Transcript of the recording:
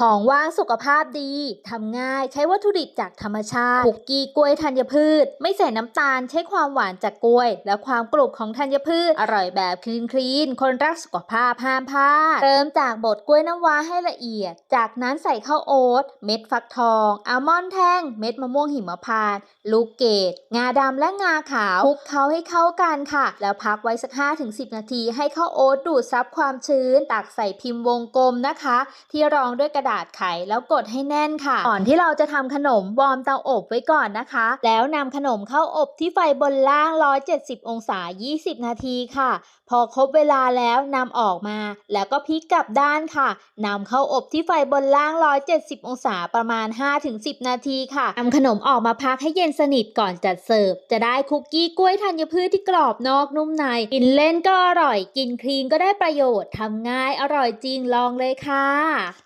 ของว่างสุขภาพดี ทำง่าย ใช้วัตถุดิบจากธรรมชาติ คุกกี้กล้วยธัญพืช ไม่ใส่น้ำตาล ใช้ความหวานจากกล้วย และความกรุบของธัญพืช อร่อยแบบคลีนคลีน คนรักสุขภาพห้ามพลาด เริ่มจากบดกล้วยน้ำว้าให้ละเอียด จากนั้นใส่ข้าวโอ๊ต เม็ดฟักทอง อัลมอนด์แท่ง เม็ดมะม่วงหิมพานต์ ลูกเกด งาดำและงาขาว คลุกเคล้าให้เข้ากันค่ะ แล้วพักไว้สัก 5-10 นาที ให้ข้าวโอ๊ตดูดซับความชื้น ตักใส่พิมพ์วงกลมนะคะ ที่รองด้วยกระดาษไขแล้วกดให้แน่นค่ะ ก่อนที่เราจะทำขนมวอร์มเตาอบไว้ก่อนนะคะ แล้วนำขนมเข้าอบที่ไฟบนล่าง 170 องศา 20 นาทีค่ะ พอครบเวลาแล้วนำออกมา แล้วก็พลิกกลับด้านค่ะนำเข้าอบที่ไฟบนล่าง 170 องศาประมาณ 5-10 นาทีค่ะนำขนมออกมาพักให้เย็นสนิทก่อนจัดเสิร์ฟ จะได้คุกกี้กล้วยธัญพืชที่กรอบนอกนุ่มใน กินเล่นก็อร่อย กินคลีนก็ได้ประโยชน์ทำง่ายอร่อยจริงลองเลยค่ะ